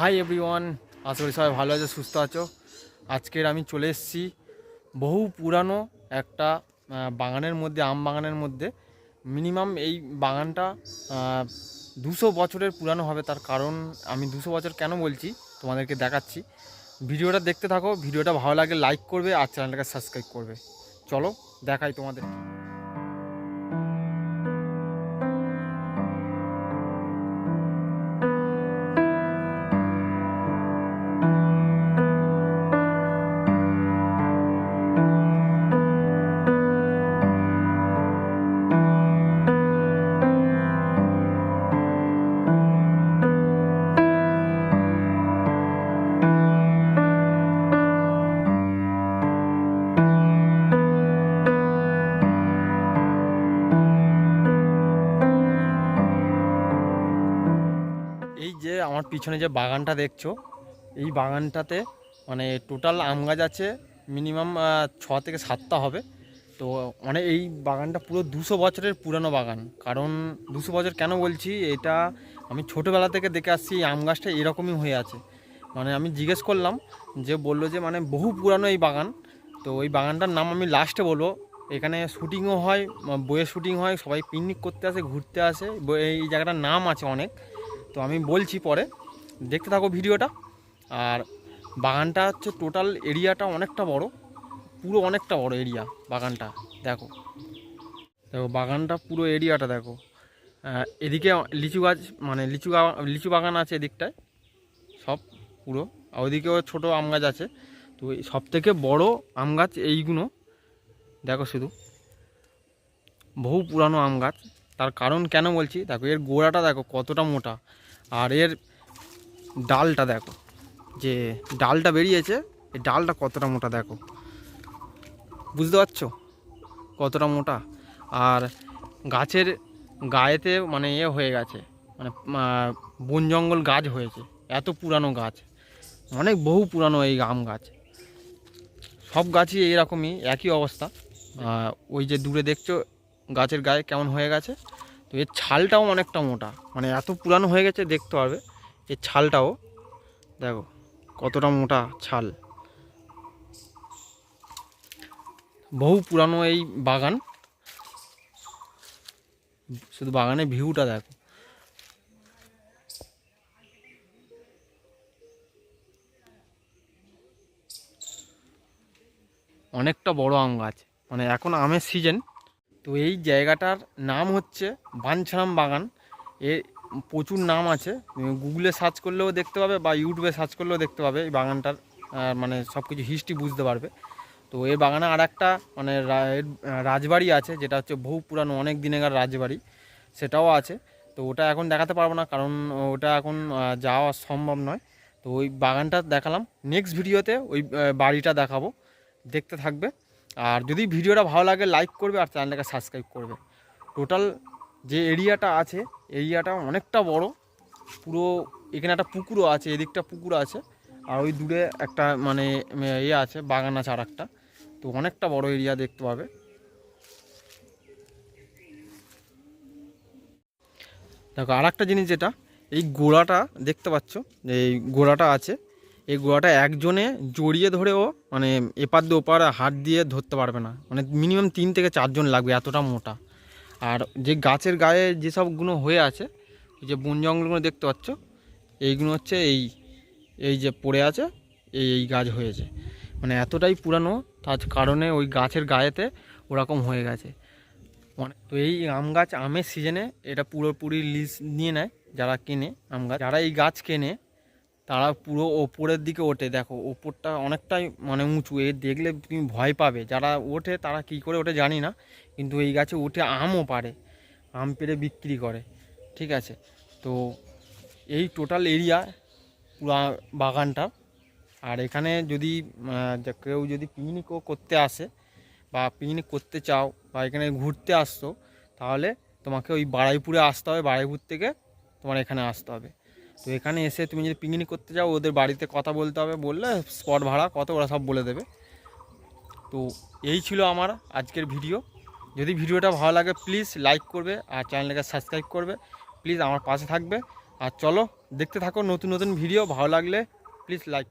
Hi everyone আশা করি সবাই ভালো আছে, সুস্থ আছো। আজকের আমি চলে এসেছি বহু পুরানো একটা বাগানের মধ্যে, আম বাগানের মধ্যে। মিনিমাম এই বাগানটা দুশো বছরের পুরানো হবে। তার কারণ আমি দুশো বছর কেন বলছি, তোমাদেরকে দেখাচ্ছি। ভিডিওটা দেখতে থাকো। ভিডিওটা ভালো লাগে লাইক করবে আর চ্যানেলটাকে সাবস্ক্রাইব করবে। চলো, দেখাই তোমাদের এই যে আমার পিছনে যে বাগানটা দেখছ, এই বাগানটাতে মানে টোটাল আম গাছ আছে মিনিমাম ছ থেকে সাতটা হবে। তো মানে এই বাগানটা পুরো দুশো বছরের পুরানো বাগান। কারণ দুশো বছর কেন বলছি? এটা আমি ছোটোবেলা থেকে দেখে আসছি আম গাছটা এরকমই হয়ে আছে। মানে আমি জিজ্ঞেস করলাম, যে বলল যে মানে বহু পুরানো এই বাগান। তো ওই বাগানটার নাম আমি লাস্টে বলব। এখানে শুটিংও হয়, বইয়ের শুটিং হয়, সবাই পিকনিক করতে আসে, ঘুরতে আসে। এই জায়গাটার নাম আছে অনেক। তো আমি বলছি পরে। দেখতে থাকো ভিডিওটা। আর বাগানটা হচ্ছে টোটাল এরিয়াটা অনেকটা বড়। পুরো অনেকটা বড় এরিয়া বাগানটা, দেখো। দেখো, বাগানটা পুরো এরিয়াটা দেখো। এদিকে লিচু গাছ মানে লিচু লিচু বাগান আছে এদিকটায়, সব পুরো। আর ওইদিকেও ছোটো আম গাছ আছে। তো সব থেকে বড় আম গাছ এইগুলো দেখো শুধু। বহু পুরানো আম গাছ। তার কারণ কেন বলছি? দেখো, এর গোড়াটা দেখো কতটা মোটা। আর এর ডালটা দেখো, যে ডালটা বেরিয়েছে, এই ডালটা কতটা মোটা দেখো। বুঝতে পারছ? কতটা মোটা? আর গাছের গায়েতে মানে এ হয়ে গেছে মানে বন জঙ্গল গাছ হয়েছে, এত পুরানো গাছ, অনেক বহু পুরানো এই আম গাছ। সব গাছই এইরকমই, একই অবস্থা। ওই যে দূরে দেখছ, গাছের গায়ে কেমন হয়ে গেছে? তো এর ছালটাও অনেকটা মোটা। মানে এত পুরানো হয়ে গেছে, দেখতে পারবে। এর ছালটাও, দেখো, কতটা মোটা ছাল। বহু পুরানো এই বাগান। শুধু বাগানের ভিউটা দেখো। অনেকটা বড় আম গাছ। মানে এখন আমের সিজন তো এই জায়গাটার নাম হচ্ছে বাঞ্ছারাম বাগান। এর প্রচুর নাম আছে। গুগলে সার্চ করলেও দেখতে পাবে বা ইউটিউবে সার্চ করলেও দেখতে পাবে এই বাগানটার মানে সব কিছু হিস্ট্রি বুঝতে পারবে। তো এই বাগানে আর একটা মানে রাজবাড়ি আছে, যেটা হচ্ছে বহু পুরানো, অনেক দিনেকার রাজবাড়ি। সেটাও আছে। তো ওটা এখন দেখাতে পারব না, কারণ ওটা এখন যাওয়া সম্ভব নয়। তো ওই বাগানটা দেখালাম। নেক্সট ভিডিওতে ওই বাড়িটা দেখাবো। দেখতে থাকবে। আর যদি ভিডিওটা ভালো লাগে লাইক করবে আর চ্যানেলটাকে সাবস্ক্রাইব করবে। টোটাল যে এরিয়াটা আছে এরিয়াটা অনেকটা বড়। পুরো এখানে একটা পুকুরও আছে, এদিকটা পুকুর আছে। আর ওই দূরে একটা মানে ইয়ে আছে, বাগান আছে আর একটা তো অনেকটা বড় এরিয়া দেখতে পাবে। দেখো আর একটা জিনিস যেটা, এই গোড়াটা দেখতে পাচ্ছ, এই গোড়াটা আছে। এই গোড়াটা একজনে জড়িয়ে ধরেও মানে এপার দিয়ে ওপার হাত দিয়ে ধরতে পারবে না। মানে মিনিমাম তিন থেকে চারজন লাগবে এতটা মোটা। আর যে গাছের গায়ে যেসবগুলো হয়ে আছে যে বন জঙ্গলগুলো দেখতে পাচ্ছ, এইগুলো হচ্ছে এই এই যে পড়ে আছে, এই এই গাছ হয়েছে। মানে এতটাই পুরানো, তার কারণে ওই গাছের গায়েতে ওরকম হয়ে গেছে। অনেক তো এই আম গাছ আমের সিজনে এটা পুরোপুরি লিজ নিয়ে নেয়, যারা কেনে আম গাছ। যারা এই গাছ কেনে তারা পুরো ওপরের দিকে ওঠে। দেখো, ওপরটা অনেকটাই মানে উঁচু। এ দেখলে তুমি ভয় পাবে। যারা ওঠে, তারা কি করে ওঠে জানি না। কিন্তু এই গাছে উঠে আমও পারে। আম পেড়ে বিক্রি করে। ঠিক আছে? তো এই টোটাল এরিয়া পুরা বাগানটা। আর এখানে যদি কেউ যদি পিকনিকও করতে আসে বা পিকনিক করতে চাও বা এখানে ঘুরতে আসছো, তাহলে তোমাকে ওই বাড়াইপুরে আসতে হবে। বাড়াইপুর থেকে তোমার এখানে আসতে হবে। তো এখানে এসে তুমি যদি পিকনিক করতে যাও, ওদের বাড়িতে কথা বলতে হবে, বললে স্পট ভাড়া, কত ওরা সব বলে দেবে। তো এই ছিল আমার আজকের ভিডিও। যদি ভিডিওটা ভালো লাগে প্লিজ লাইক করবে আর চ্যানেলটাকে সাবস্ক্রাইব করবে। প্লিজ আমার পাশে থাকবে। আর চলো, দেখতে থাকো নতুন নতুন ভিডিও। ভালো লাগলে প্লিজ লাইক